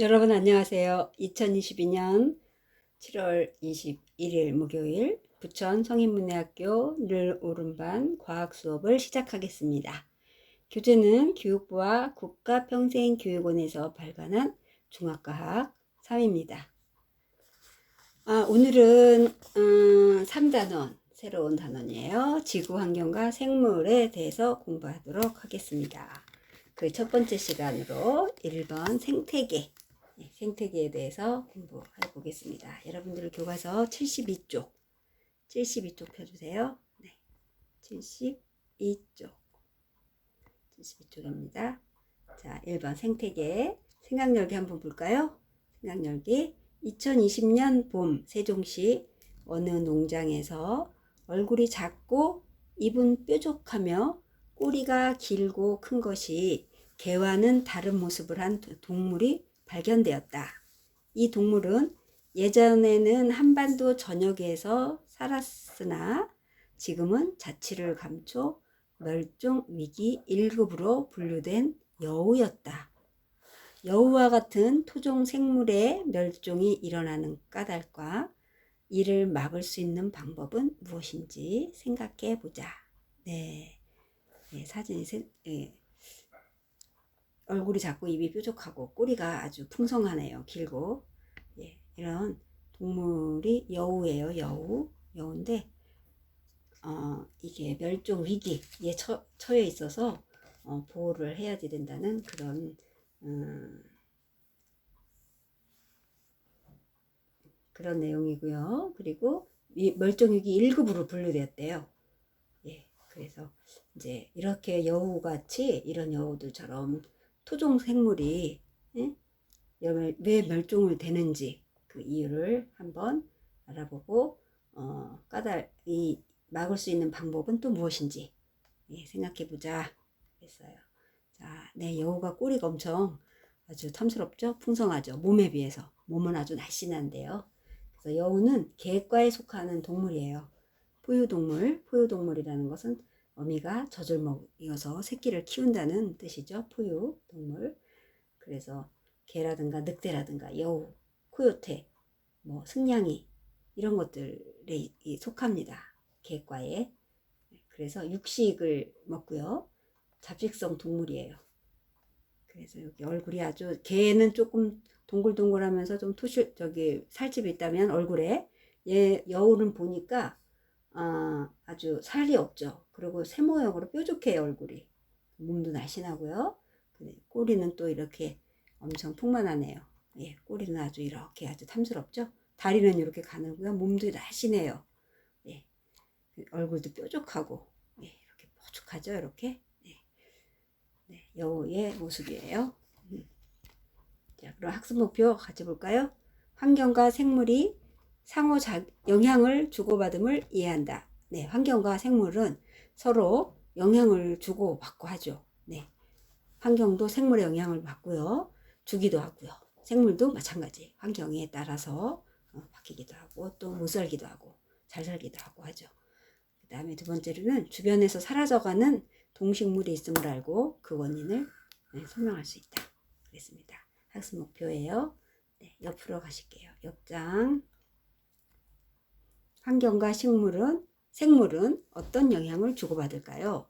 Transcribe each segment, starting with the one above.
여러분 안녕하세요. 2022년 7월 21일 목요일 부천 성인문예학교 늘 오른반 과학 수업을 시작하겠습니다. 교재는 교육부와 국가평생교육원에서 발간한 중학과학 3입니다. 아, 오늘은 음, 3단원 새로운 단원이에요. 지구환경과 생물에 대해서 공부하도록 하겠습니다. 그 첫 번째 시간으로 1번 생태계 네, 생태계에 대해서 공부해 보겠습니다. 여러분들 교과서 72쪽 72쪽 펴주세요. 네, 72쪽 72쪽입니다. 자, 1번 생태계 생각열기 한번 볼까요? 생각열기 2020년 봄 세종시 어느 농장에서 얼굴이 작고 입은 뾰족하며 꼬리가 길고 큰 것이 개와는 다른 모습을 한 동물이 발견되었다. 이 동물은 예전에는 한반도 전역에서 살았으나 지금은 자취를 감춰 멸종 위기 1급으로 분류된 여우였다. 여우와 같은 토종 생물의 멸종이 일어나는 까닭과 이를 막을 수 있는 방법은 무엇인지 생각해 보자. 네. 네 사진이 세, 네. 얼굴이 작고 입이 뾰족하고 꼬리가 아주 풍성하네요. 길고. 예, 이런 동물이 여우예요. 여우. 여우인데 어, 이게 멸종 위기에 처, 처해 있어서 어, 보호를 해야지 된다는 그런 음, 그런 내용이고요. 그리고 멸종 위기 1급으로 분류되었대요. 예, 그래서 이제 이렇게 여우같이 이런 여우들처럼 토종 생물이 예? 왜 멸종을 되는지 그 이유를 한번 알아보고 어, 까닭 이 막을 수 있는 방법은 또 무엇인지 예, 생각해 보자 했어요. 자, 네 여우가 꼬리가 엄청 아주 탐스럽죠, 풍성하죠. 몸에 비해서 몸은 아주 날씬한데요. 그래서 여우는 개과에 속하는 동물이에요. 포유동물, 포유동물이라는 것은 어미가 젖을 먹여서 새끼를 키운다는 뜻이죠. 포유 동물. 그래서 개라든가 늑대라든가 여우, 코요테, 뭐 승냥이 이런 것들에 속합니다. 개과에. 그래서 육식을 먹고요. 잡식성 동물이에요. 그래서 여기 얼굴이 아주 개는 조금 동글동글하면서 좀 토실 저기 살집이 있다면 얼굴에 얘 여우는 보니까 아, 아주 살이 없죠. 그리고 새 모양으로 뾰족해요 얼굴이. 몸도 날씬하고요. 꼬리는 또 이렇게 엄청 풍만하네요. 예, 꼬리는 아주 이렇게 아주 탐스럽죠. 다리는 이렇게 가늘고요. 몸도 날씬해요. 예, 얼굴도 뾰족하고 예, 이렇게 뾰족하죠. 이렇게 네. 네, 여우의 모습이에요. 음. 자, 그럼 학습 목표 같이 볼까요? 환경과 생물이 상호 영향을 주고받음을 이해한다. 네, 환경과 생물은 서로 영향을 주고받고 하죠. 네. 환경도 생물의 영향을 받고요. 주기도 하고요. 생물도 마찬가지. 환경에 따라서 어, 바뀌기도 하고 또 못 살기도 하고 잘 살기도 하고 하죠. 그 다음에 두 번째로는 주변에서 사라져가는 동식물이 있음을 알고 그 원인을 네, 설명할 수 있다. 그랬습니다. 학습 목표예요. 네, 옆으로 가실게요. 옆장. 환경과 식물은 생물은 어떤 영향을 주고받을까요?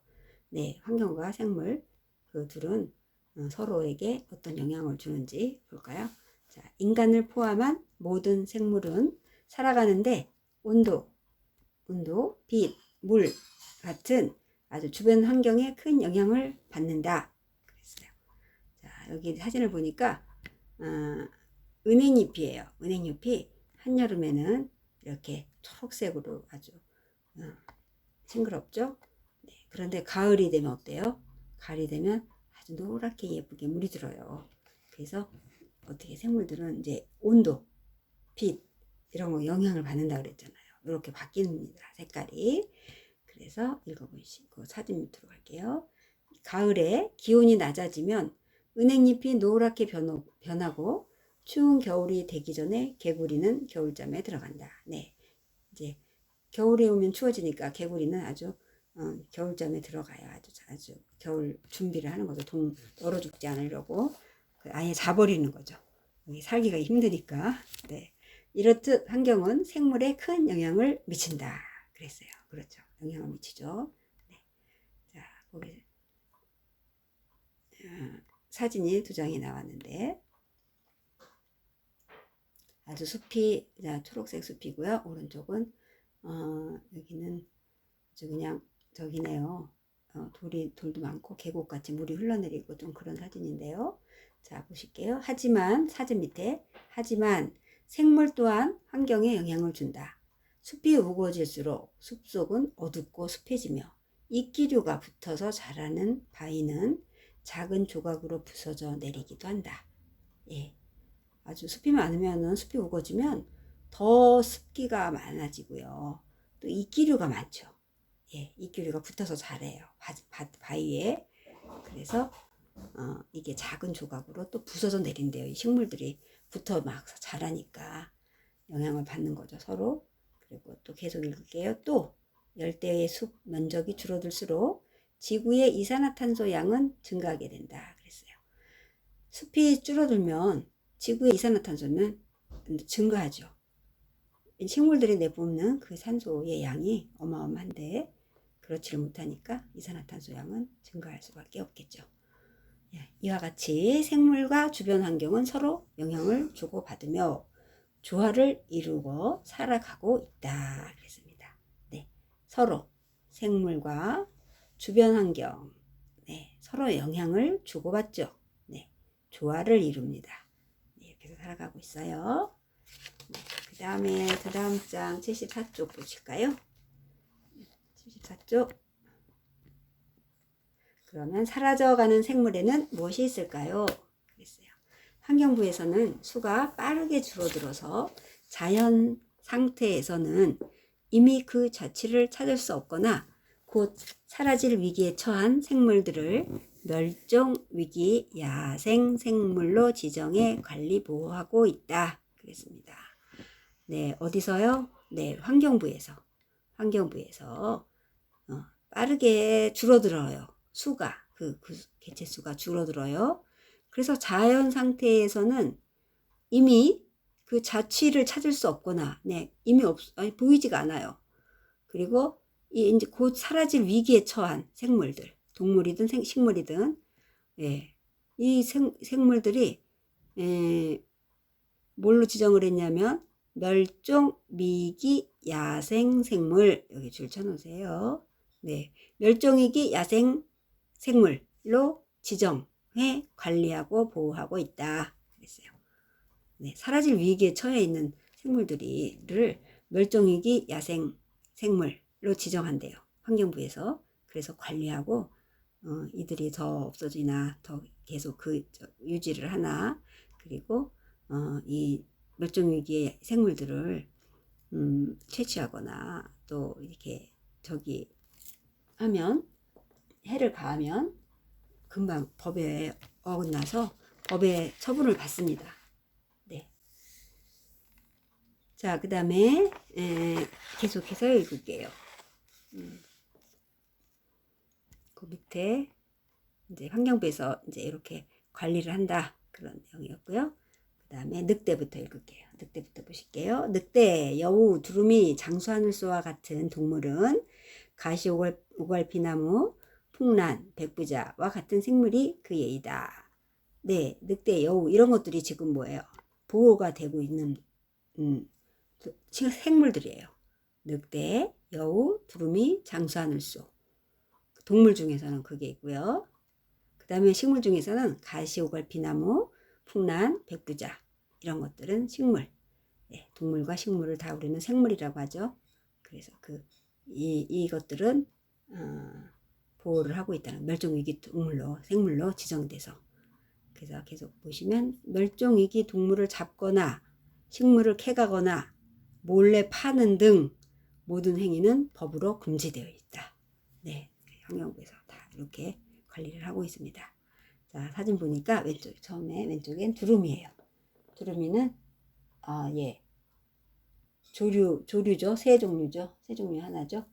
네, 환경과 생물 그 둘은 어, 서로에게 어떤 영향을 주는지 볼까요? 자, 인간을 포함한 모든 생물은 살아가는데 온도, 온도, 빛, 물 같은 아주 주변 환경에 큰 영향을 받는다. 그랬어요. 자, 여기 사진을 보니까 어, 은행잎이에요. 은행잎이 한여름에는 이렇게 초록색으로 아주 어, 싱그럽죠? 네, 그런데 가을이 되면 어때요? 가을이 되면 아주 노랗게 예쁘게 물이 들어요. 그래서 어떻게 생물들은 이제 온도, 빛 이런 거 영향을 받는다 그랬잖아요. 이렇게 바뀝니다. 색깔이. 그래서 읽어보시고 사진 밑으로 갈게요. 가을에 기온이 낮아지면 은행잎이 노랗게 변하고 추운 겨울이 되기 전에 개구리는 겨울잠에 들어간다. 네. 이제 겨울이 오면 추워지니까 개구리는 아주 어, 겨울잠에 들어가요. 아주 아주 겨울 준비를 하는 거죠. 동 얼어 죽지 않으려고 그 아예 자버리는 거죠. 살기가 힘드니까. 네. 이렇듯 환경은 생물에 큰 영향을 미친다. 그랬어요. 그렇죠. 영향을 미치죠. 네. 자, 거기 어, 사진이 두 장이 나왔는데 아주 숲이 자, 초록색 숲이고요. 오른쪽은 어, 여기는 아주 그냥 저기네요. 어, 돌이 돌도 많고 계곡같이 물이 흘러내리고 좀 그런 사진인데요. 자 보실게요. 하지만 사진 밑에 하지만 생물 또한 환경에 영향을 준다. 숲이 우거질수록 숲속은 어둡고 습해지며 이끼류가 붙어서 자라는 바위는 작은 조각으로 부서져 내리기도 한다. 예. 아주 숲이 많으면은 숲이 우거지면 더 습기가 많아지고요. 또 이끼류가 많죠. 예, 이끼류가 붙어서 자래요. 바, 바, 바위에. 그래서 어, 이게 작은 조각으로 또 부서져 내린대요. 이 식물들이 붙어 막 자라니까 영향을 받는 거죠. 서로. 그리고 또 계속 읽을게요. 또 열대의 숲 면적이 줄어들수록 지구의 이산화탄소 양은 증가하게 된다. 그랬어요. 숲이 줄어들면 지구의 이산화탄소는 증가하죠. 식물들이 내뿜는 그 산소의 양이 어마어마한데 그렇지를 못하니까 이산화탄소 양은 증가할 수밖에 없겠죠. 예, 이와 같이 생물과 주변 환경은 서로 영향을 주고받으며 조화를 이루고 살아가고 있다. 그랬습니다. 네, 서로 생물과 주변 환경, 네, 서로 영향을 주고받죠. 네, 조화를 이룹니다. 살아가고 있어요. 네, 그 다음에 그 다음 장 74쪽 보실까요? 74쪽. 그러면 사라져가는 생물에는 무엇이 있을까요? 그랬어요. 환경부에서는 수가 빠르게 줄어들어서 자연 상태에서는 이미 그 자취를 찾을 수 없거나 곧 사라질 위기에 처한 생물들을 멸종 위기 야생 생물로 지정해 관리 보호하고 있다. 그랬습니다. 네, 어디서요? 네, 환경부에서. 환경부에서 어, 빠르게 줄어들어요. 수가 그, 그 개체 수가 줄어들어요. 그래서 자연 상태에서는 이미 그 자취를 찾을 수 없거나 네 이미 없 아니 보이지가 않아요. 그리고 이 이제 곧 사라질 위기에 처한 생물들 동물이든 생, 식물이든 예, 이 생, 생물들이 예, 뭘로 지정을 했냐면 멸종 위기 야생 생물 여기 줄 쳐놓으세요. 네, 멸종 위기 야생 생물로 지정해 관리하고 보호하고 있다. 그랬어요. 네, 사라질 위기에 처해 있는 생물들이를 멸종 위기 야생 생물로 지정한대요. 환경부에서. 그래서 관리하고 어, 이들이 더 없어지나 더 계속 그 유지를 하나 그리고 어, 이 멸종 위기의 생물들을 음, 채취하거나 또 이렇게 저기 하면 해를 가하면 금방 법에 어긋나서 법의 처분을 받습니다. 네. 자, 그 다음에 계속해서 읽을게요. 음. 그 밑에 이제 환경부에서 이제 이렇게 관리를 한다 그런 내용이었고요. 그 다음에 늑대부터 읽을게요. 늑대부터 보실게요. 늑대, 여우, 두루미, 장수하늘소와 같은 동물은 가시 오갈 오갈피나무, 풍란, 백부자와 같은 생물이 그 예이다. 네, 늑대, 여우 이런 것들이 지금 뭐예요? 보호가 되고 있는 음, 생물들이에요. 늑대, 여우, 두루미, 장수하늘소. 동물 중에서는 그게 있고요. 그 다음에 식물 중에서는 가시 오갈피나무, 풍란, 백부자 이런 것들은 식물. 네, 동물과 식물을 다 우리는 생물이라고 하죠. 그래서 그 이, 이것들은 어, 보호를 하고 있다는 멸종위기 동물로 생물로 지정돼서 그래서 계속 보시면 멸종위기 동물을 잡거나 식물을 캐가거나 몰래 파는 등 모든 행위는 법으로 금지되어 있다. 네, 환경부에서 다 이렇게 관리를 하고 있습니다. 자, 사진 보니까 왼쪽 처음에 왼쪽엔 두루미예요. 두루미는 아, 예. 조류, 조류죠. 새 종류죠. 새 종류 하나죠.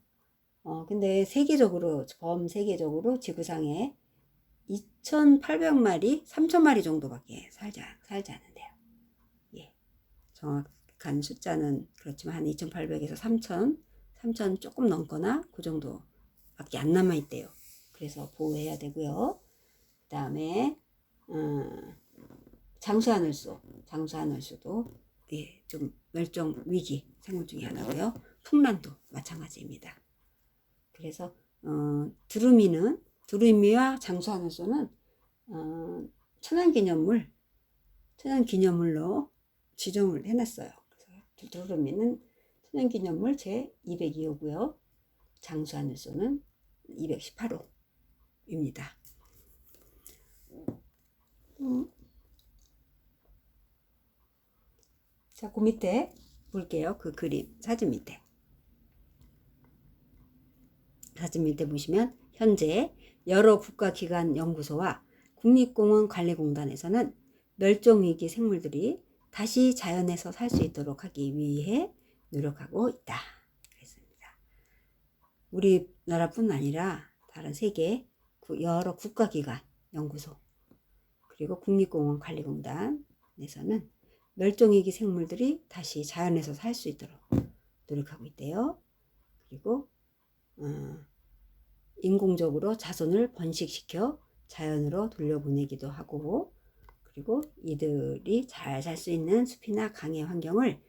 어, 근데 세계적으로, 범 세계적으로 지구상에 2,800마리, 3,000마리 정도밖에 살지, 살지 않는데요. 정확한 숫자는 그렇지만 한 2,800에서 3,000, 3,000 조금 넘거나 그 정도 밖에 안 남아 있대요. 그래서 보호해야 되고요. 그 다음에 음, 장수하늘소, 장수하늘소도 예, 좀 멸종 위기 생물 중에 하나고요. 풍란도 마찬가지입니다. 그래서 어, 두루미는 두루미와 장수하늘소는 어, 천연기념물 천연기념물로 지정을 해놨어요. 두루미는 천연기념물 제 202호고요. 장수하늘소는 218호입니다. 음. 자, 그 밑에 볼게요. 그 그림 사진 밑에. 사진 밑에 보시면 현재 여러 국가기관 연구소와 국립공원 관리공단에서는 멸종위기 생물들이 다시 자연에서 살 수 있도록 하기 위해 노력하고 있다. 우리나라뿐 아니라 다른 세계 여러 국가기관 연구소 그리고 국립공원 관리공단에서는 멸종위기 생물들이 다시 자연에서 살 수 있도록 노력하고 있대요. 그리고 어, 인공적으로 자손을 번식시켜 자연으로 돌려보내기도 하고 그리고 이들이 잘 살 수 있는 숲이나 강의 환경을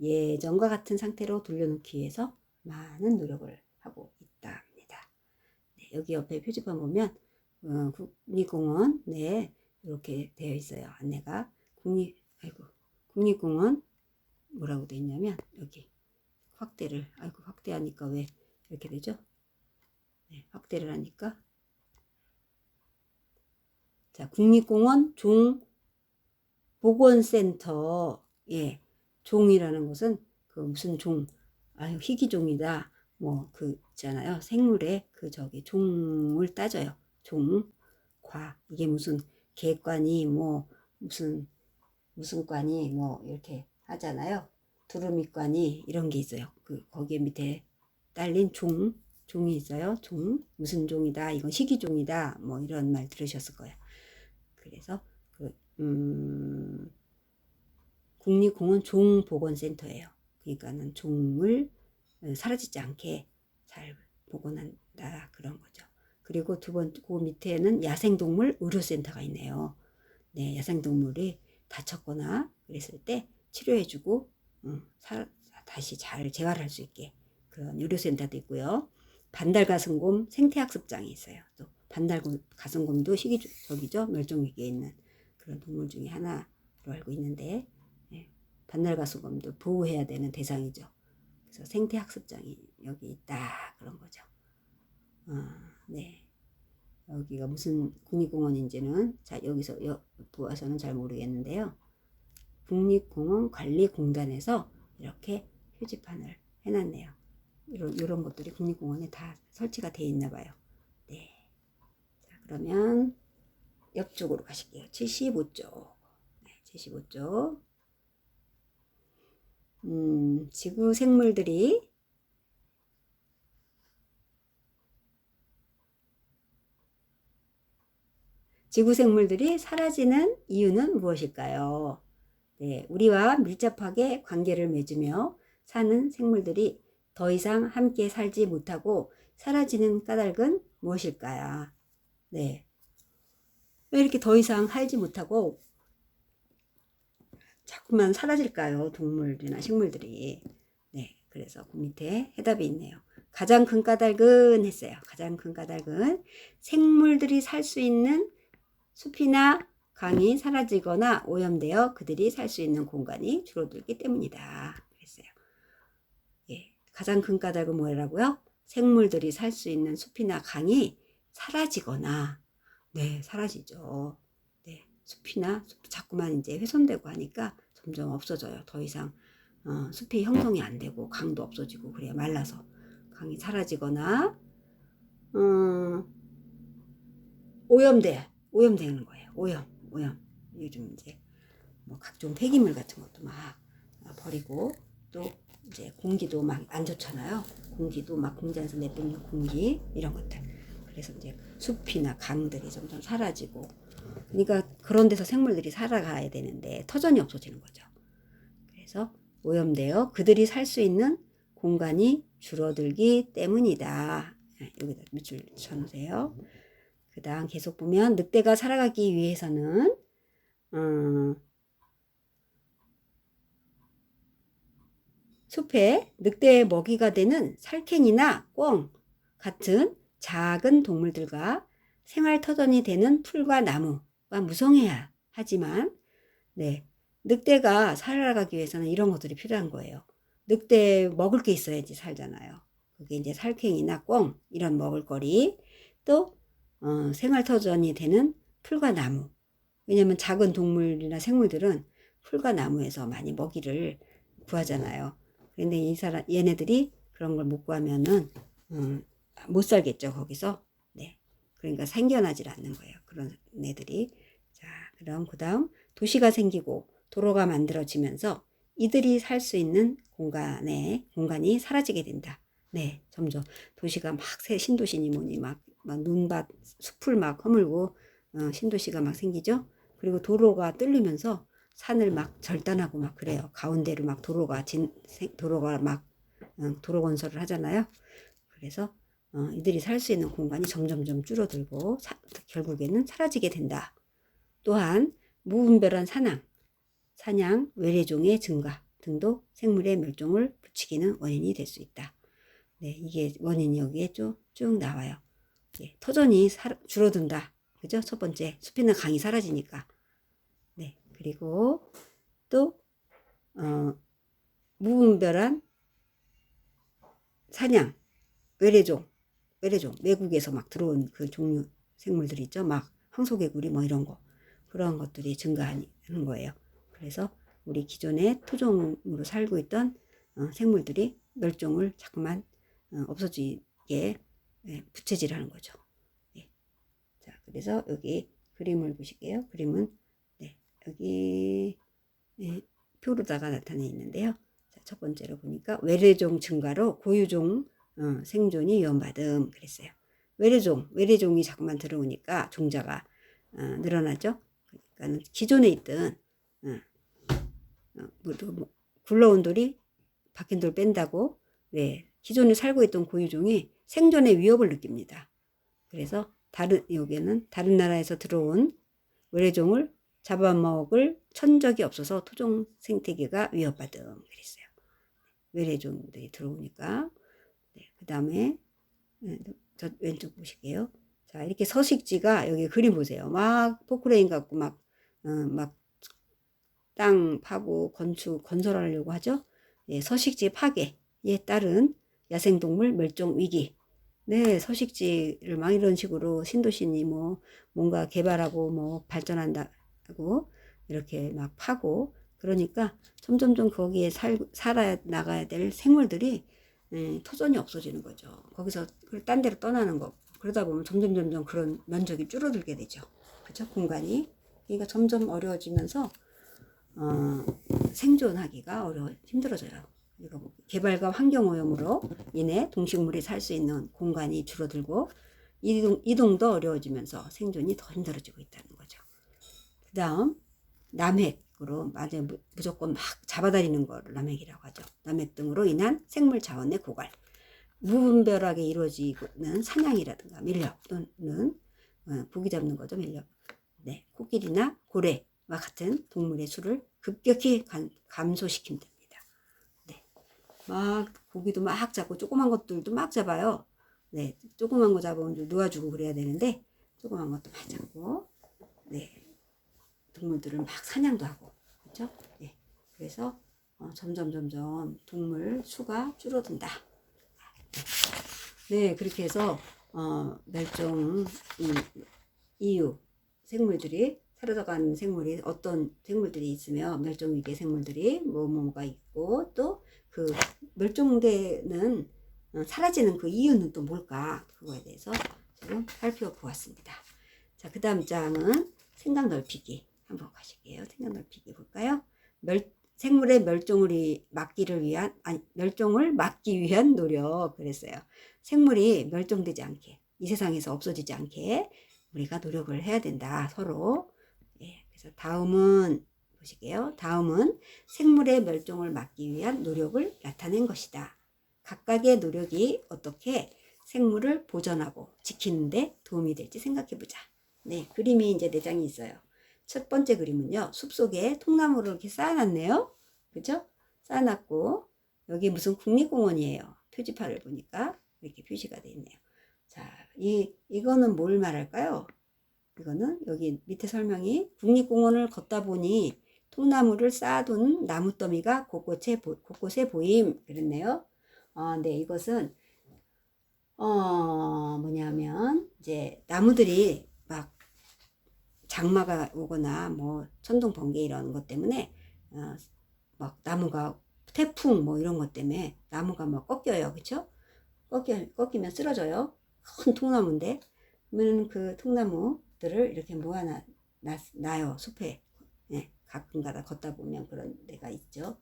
예전과 같은 상태로 돌려놓기 위해서 많은 노력을 하고 있답니다. 네, 여기 옆에 표지판 보면 어, 국립공원 네 이렇게 되어 있어요. 안내가 국립 아이고 국립공원 뭐라고 되어 있냐면 여기 확대를 아이고 확대하니까 왜 이렇게 되죠? 네, 확대를 하니까 자 국립공원 종 보건센터 예 종이라는 것은 그 무슨 종 아유 희귀종이다 뭐 그 있잖아요. 생물의 그 저기 종을 따져요. 종 과. 이게 무슨 개관이 뭐 무슨 무슨 관이 뭐 이렇게 하잖아요. 두루미관이 이런 게 있어요. 그 거기에 밑에 딸린 종 종이 있어요. 종 무슨 종이다. 이건 희귀종이다. 뭐 이런 말 들으셨을 거예요. 그래서 그 음, 국립공원 종보건센터예요. 그러니까는 종을 사라지지 않게 잘 복원한다 그런 거죠. 그리고 두 번째 그 밑에는 야생동물 의료센터가 있네요. 네, 야생동물이 다쳤거나 그랬을 때 치료해주고 음, 사, 다시 잘 재활할 수 있게 그런 의료센터도 있고요. 반달 가슴곰 생태학습장이 있어요. 또 반달 가슴곰도 시기 저기죠 멸종 위기에 있는 그런 동물 중에 하나로 알고 있는데 예, 반달 가슴곰도 보호해야 되는 대상이죠. 그래서 생태학습장이 여기 있다 그런 거죠. 어, 네. 여기가 무슨 국립공원인지는 자 여기서 여, 보아서는 잘 모르겠는데요. 국립공원 관리공단에서 이렇게 표지판을 해놨네요. 이런 이런 것들이 국립공원에 다 설치가 되어 있나 봐요. 네. 자 그러면 옆쪽으로 가실게요. 75쪽. 네, 75쪽. 음, 지구 생물들이 지구 생물들이 사라지는 이유는 무엇일까요? 네, 우리와 밀접하게 관계를 맺으며 사는 생물들이 더 이상 함께 살지 못하고 사라지는 까닭은 무엇일까요? 네. 왜 이렇게 더 이상 살지 못하고 자꾸만 사라질까요? 동물이나 식물들이. 네. 그래서 그 밑에 해답이 있네요. 가장 큰 까닭은 했어요. 가장 큰 까닭은 생물들이 살 수 있는 숲이나 강이 사라지거나 오염되어 그들이 살 수 있는 공간이 줄어들기 때문이다. 그랬어요. 예. 가장 큰 까닭은 뭐라고요? 생물들이 살 수 있는 숲이나 강이 사라지거나 네, 사라지죠. 네, 숲이나 숲 자꾸만 이제 훼손되고 하니까 점점 없어져요. 더 이상 어, 숲이 형성이 안 되고 강도 없어지고 그래야 말라서 강이 사라지거나 어, 오염돼 오염되는 거예요. 오염, 오염. 요즘 이제 뭐 각종 폐기물 같은 것도 막 버리고 또 이제 공기도 막 안 좋잖아요. 공기도 막 공장에서 내뿜는 공기 이런 것들. 그래서 이제 숲이나 강들이 점점 사라지고 그러니까 그런 데서 생물들이 살아가야 되는데 터전이 없어지는 거죠. 그래서 오염되어 그들이 살 수 있는 공간이 줄어들기 때문이다. 네, 여기다 밑줄 쳐놓으세요. 그 다음 계속 보면 늑대가 살아가기 위해서는 음, 숲에 늑대의 먹이가 되는 살쾡이나 꿩 같은 작은 동물들과 생활 터전이 되는 풀과 나무가 무성해야 하지만 네 늑대가 살아가기 위해서는 이런 것들이 필요한 거예요. 늑대 먹을 게 있어야지 살잖아요. 그게 이제 살쾡이나 꿩 이런 먹을거리 또 어, 생활 터전이 되는 풀과 나무. 왜냐면 작은 동물이나 생물들은 풀과 나무에서 많이 먹이를 구하잖아요. 근데 이 사람 얘네들이 그런 걸 못 구하면은 음, 못 살겠죠 거기서. 네. 그러니까 생겨나질 않는 거예요. 그런 애들이. 자, 그럼 그 다음 도시가 생기고 도로가 만들어지면서 이들이 살 수 있는 공간에 공간이 사라지게 된다. 네, 점점 도시가 막 새 신도시니 뭐니 막, 막 눈밭 숲을 막 허물고 어, 신도시가 막 생기죠. 그리고 도로가 뚫리면서 산을 막 절단하고 막 그래요. 가운데로 막 도로가 진 도로가 막 어, 도로 건설을 하잖아요. 그래서 어, 이들이 살 수 있는 공간이 점점점 줄어들고 사, 결국에는 사라지게 된다. 또한 무분별한 사냥, 사냥, 외래종의 증가 등도 생물의 멸종을 부추기는 원인이 될 수 있다. 네, 이게 원인이 여기에 쭉, 쭉 나와요. 예, 터전이 사, 줄어든다. 그죠? 첫 번째, 숲이나 강이 사라지니까. 네, 그리고 또, 어, 무분별한 사냥, 외래종, 외래종, 외국에서 막 들어온 그 종류 생물들 있죠? 막 황소개구리 뭐 이런 거. 그런 것들이 증가하는 거예요. 그래서 우리 기존의 토종으로 살고 있던 어, 생물들이 멸종을 자꾸만 어, 없어지게 예, 부채질하는 거죠. 예. 자, 그래서 여기 그림을 보실게요. 그림은 네, 여기 예, 표로다가 나타내 있는데요. 자, 첫 번째로 보니까 외래종 증가로 고유종 어, 생존이 위험받음 그랬어요. 외래종, 외래종이 자꾸만 들어오니까 종자가 어, 늘어나죠. 그러니까 기존에 있던 어, 어, 뭐, 뭐, 굴러온 돌이 박힌 돌 뺀다고 네, 기존에 살고 있던 고유종이 생존의 위협을 느낍니다. 그래서 다른 여기는 다른 나라에서 들어온 외래종을 잡아먹을 천적이 없어서 토종 생태계가 위협받음 그랬어요. 외래종들이 들어오니까 네, 그 다음에 네, 저 왼쪽 보실게요. 자 이렇게 서식지가 여기 그림 보세요. 막 포크레인 갖고 막 어, 막땅 파고 건축 건설하려고 하죠. 예, 서식지 파괴에 따른 야생동물 멸종 위기. 네, 서식지를 막 이런 식으로 신도시니 뭐 뭔가 개발하고 뭐 발전한다고 이렇게 막 파고 그러니까 점점점 거기에 살, 살아 나가야 될 생물들이 예, 토전이 없어지는 거죠. 거기서 딴 데로 떠나는 거. 그러다 보면 점점 점점 그런 면적이 줄어들게 되죠. 그죠? 공간이. 그러니까 점점 어려워지면서 어, 생존하기가 어려워 힘들어져요. 그리고 개발과 환경 오염으로 인해 동식물이 살 수 있는 공간이 줄어들고 이동, 이동도 어려워지면서 생존이 더 힘들어지고 있다는 거죠. 그 다음 남핵 으로 맞아 무조건 막 잡아다니는 거를 남핵이라고 하죠. 남핵 등으로 인한 생물 자원의 고갈, 무분별하게 이루어지는 사냥이라든가 밀렵 또는 어, 고기 잡는 거죠 밀렵. 네, 코끼리나 고래와 같은 동물의 수를 급격히 감, 감소시킨다. 막 고기도 막 잡고 조그만 것들도 막 잡아요. 네, 조그만 거 잡으면 놓아주고 그래야 되는데 조그만 것도 막 잡고 네 동물들을 막 사냥도 하고 그렇죠? 네, 그래서 어, 점점 점점 동물 수가 줄어든다. 네, 그렇게 해서 어, 멸종 이유 생물들이 사라져가는 생물이 어떤 생물들이 있으며 멸종 위기 생물들이 뭐뭐가 있고 또 그 멸종되는 어, 사라지는 그 이유는 또 뭘까 그거에 대해서 지금 살펴보았습니다. 자, 그 다음 장은 생각 넓히기 한번 가실게요. 생각 넓히기 볼까요? 멸, 생물의 멸종을 막기를 위한 아니 멸종을 막기 위한 노력 그랬어요. 생물이 멸종되지 않게 이 세상에서 없어지지 않게 우리가 노력을 해야 된다 서로. 예, 그래서 다음은 보시게요. 다음은 생물의 멸종을 막기 위한 노력을 나타낸 것이다. 각각의 노력이 어떻게 생물을 보존하고 지키는데 도움이 될지 생각해 보자. 네, 그림이 이제 네 장이 있어요. 첫 번째 그림은요, 숲속에 통나무를 이렇게 쌓아놨네요. 그죠? 쌓아놨고, 여기 무슨 국립공원이에요. 표지판을 보니까 이렇게 표시가 돼 있네요. 자, 이, 이거는 뭘 말할까요? 이거는 여기 밑에 설명이 국립공원을 걷다 보니 통나무를 쌓아둔 나무 더미가 곳곳에, 보, 곳곳에 보임. 그랬네요. 어, 네, 이것은, 어, 뭐냐면, 이제 나무들이 막 장마가 오거나 뭐 천둥 번개 이런 것 때문에, 어, 막 나무가 태풍 뭐 이런 것 때문에 나무가 막 꺾여요. 그쵸? 꺾여, 꺾이면 쓰러져요. 큰 통나무인데. 그러면 그 통나무들을 이렇게 모아놔, 놔요. 숲에. 네, 가끔가다 걷다 보면 그런 데가 있죠.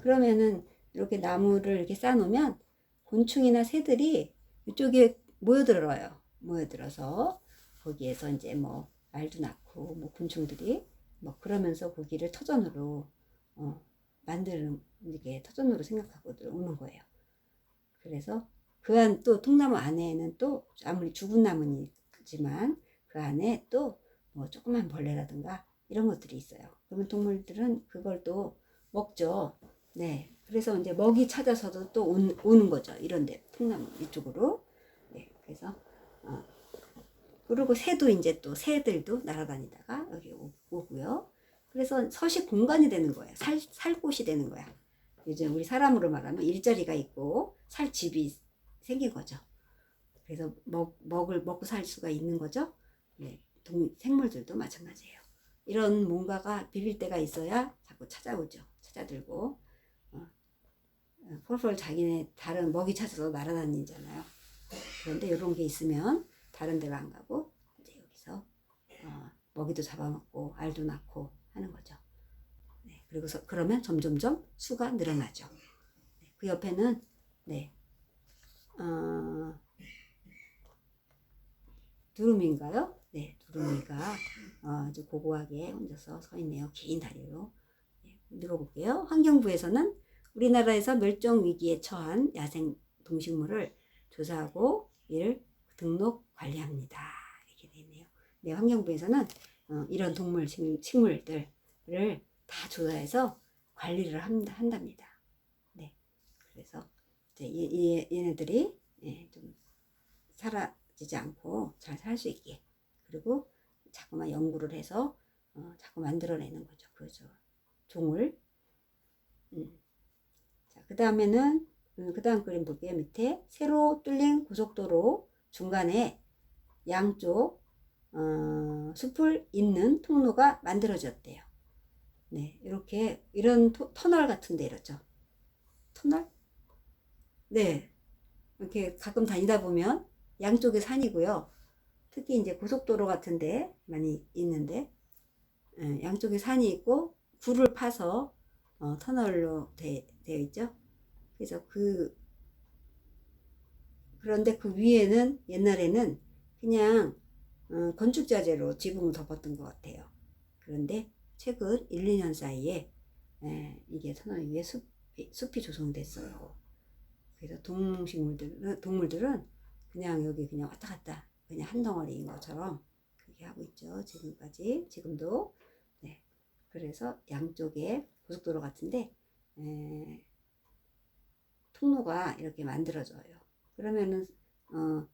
그러면은 이렇게 나무를 이렇게 쌓아놓으면 곤충이나 새들이 이쪽에 모여들어요. 모여들어서 거기에서 이제 뭐 알도 낳고 뭐 곤충들이 뭐 그러면서 거기를 터전으로 어, 만드는 이게 터전으로 생각하고 오는 거예요. 그래서 그 안 또 통나무 안에는 또 아무리 죽은 나무지만 그 안에 또 뭐 조그만 벌레라든가 이런 것들이 있어요. 그러면 동물들은 그걸 또 먹죠. 네. 그래서 이제 먹이 찾아서도 또 온, 오는 거죠. 이런데 통나무 이쪽으로. 네. 그래서 어. 그리고 새도 이제 또 새들도 날아다니다가 여기 오, 오고요. 그래서 서식 공간이 되는 거예요. 살, 살 곳이 되는 거야. 이제 우리 사람으로 말하면 일자리가 있고 살 집이 생긴 거죠. 그래서 먹, 먹을 먹고 살 수가 있는 거죠. 네. 동, 생물들도 마찬가지예요. 이런 뭔가가 비빌 때가 있어야 자꾸 찾아오죠. 찾아들고 어, 어, 폴폴 자기네 다른 먹이 찾아서 날아다니잖아요. 그런데 이런 게 있으면 다른 데로 안 가고 이제 여기서 어, 먹이도 잡아먹고 알도 낳고 하는 거죠. 네, 그리고서 그러면 점점점 수가 늘어나죠. 네, 그 옆에는 네, 어, 두루미인가요? 네, 두루미가 어, 아주 고고하게 혼자서 서 있네요. 긴 다리로. 네, 읽어볼게요. 환경부에서는 우리나라에서 멸종 위기에 처한 야생 동식물을 조사하고 이를 등록 관리합니다. 이렇게 되네요. 네, 환경부에서는 어, 이런 동물 식- 식물들을 다 조사해서 관리를 한답니다. 네, 그래서 이제 얘네들이 예, 좀 사라지지 않고 잘 살 수 있게 그리고 자꾸만 연구를 해서 어, 자꾸 만들어내는 거죠. 그죠. 종을. 음. 자, 그 다음에는 음, 그 다음 그림 볼게요. 밑에 새로 뚫린 고속도로 중간에 양쪽 어, 숲을 잇는 통로가 만들어졌대요. 네, 이렇게 이런 토, 터널 같은데 이렇죠. 터널? 네, 이렇게 가끔 다니다 보면 양쪽에 산이고요. 특히 이제 고속도로 같은데 많이 있는데 예, 양쪽에 산이 있고 굴을 파서 어, 터널로 되, 되어 있죠. 그래서 그 그런데 그 위에는 옛날에는 그냥 어, 건축 자재로 지붕을 덮었던 것 같아요. 그런데 최근 1, 2년 사이에 예, 이게 터널 위에 숲이, 숲이 조성됐어요. 그래서 동식물들은 동물들은 그냥 여기 그냥 왔다 갔다 그냥 한 덩어리인 것처럼 그렇게 하고 있죠. 지금까지 지금도 네. 그래서 양쪽에 고속도로 같은데 에, 통로가 이렇게 만들어져요. 그러면은 어,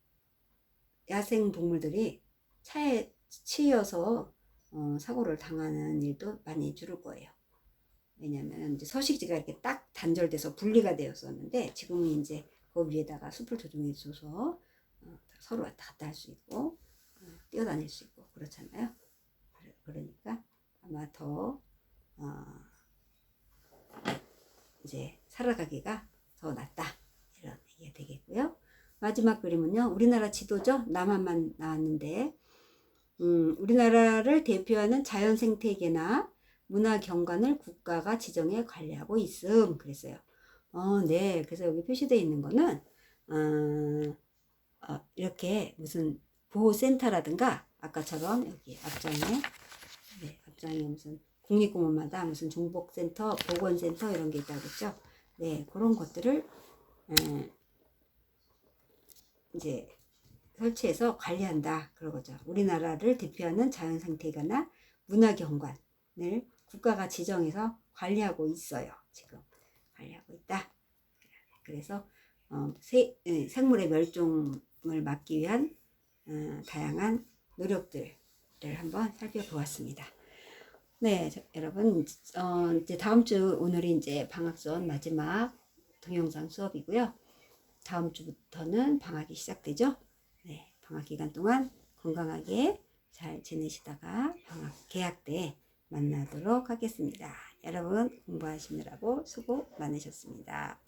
야생 동물들이 차에 치여서 어, 사고를 당하는 일도 많이 줄을 거예요. 왜냐하면 이제 서식지가 이렇게 딱 단절돼서 분리가 되었었는데 지금은 이제 그 위에다가 숲을 조정해 줘서 어, 서로 왔다 갔다 할 수 있고 어, 뛰어다닐 수 있고 그렇잖아요. 그러니까 아마 더 어, 이제 살아가기가 더 낫다 얘기가 되겠고요. 마지막 그림은요. 우리나라 지도죠. 남한만 나왔는데 음, 우리나라를 대표하는 자연 생태계나 문화 경관을 국가가 지정해 관리하고 있음 그랬어요. 어, 네. 그래서 여기 표시되어 있는 거는 어, 어, 이렇게 무슨 보호센터라든가 아까처럼 여기 앞장에 네, 앞장에 무슨 국립공원마다 무슨 종복센터, 보건센터 이런 게 있다고 그랬죠. 네, 그런 것들을 음, 이제 설치해서 관리한다 그러죠. 우리나라를 대표하는 자연 상태가나 문화 경관을 국가가 지정해서 관리하고 있어요. 지금 관리하고 있다. 그래서 어, 세- 예, 생물의 멸종을 막기 위한 어, 다양한 노력들을 한번 살펴보았습니다. 네, 자, 여러분, 어, 이제 다음 주 오늘이 이제 방학전 마지막 동영상 수업이고요. 다음 주부터는 방학이 시작되죠. 네, 방학 기간 동안 건강하게 잘 지내시다가 방학 개학 때 만나도록 하겠습니다. 여러분 공부하시느라고 수고 많으셨습니다.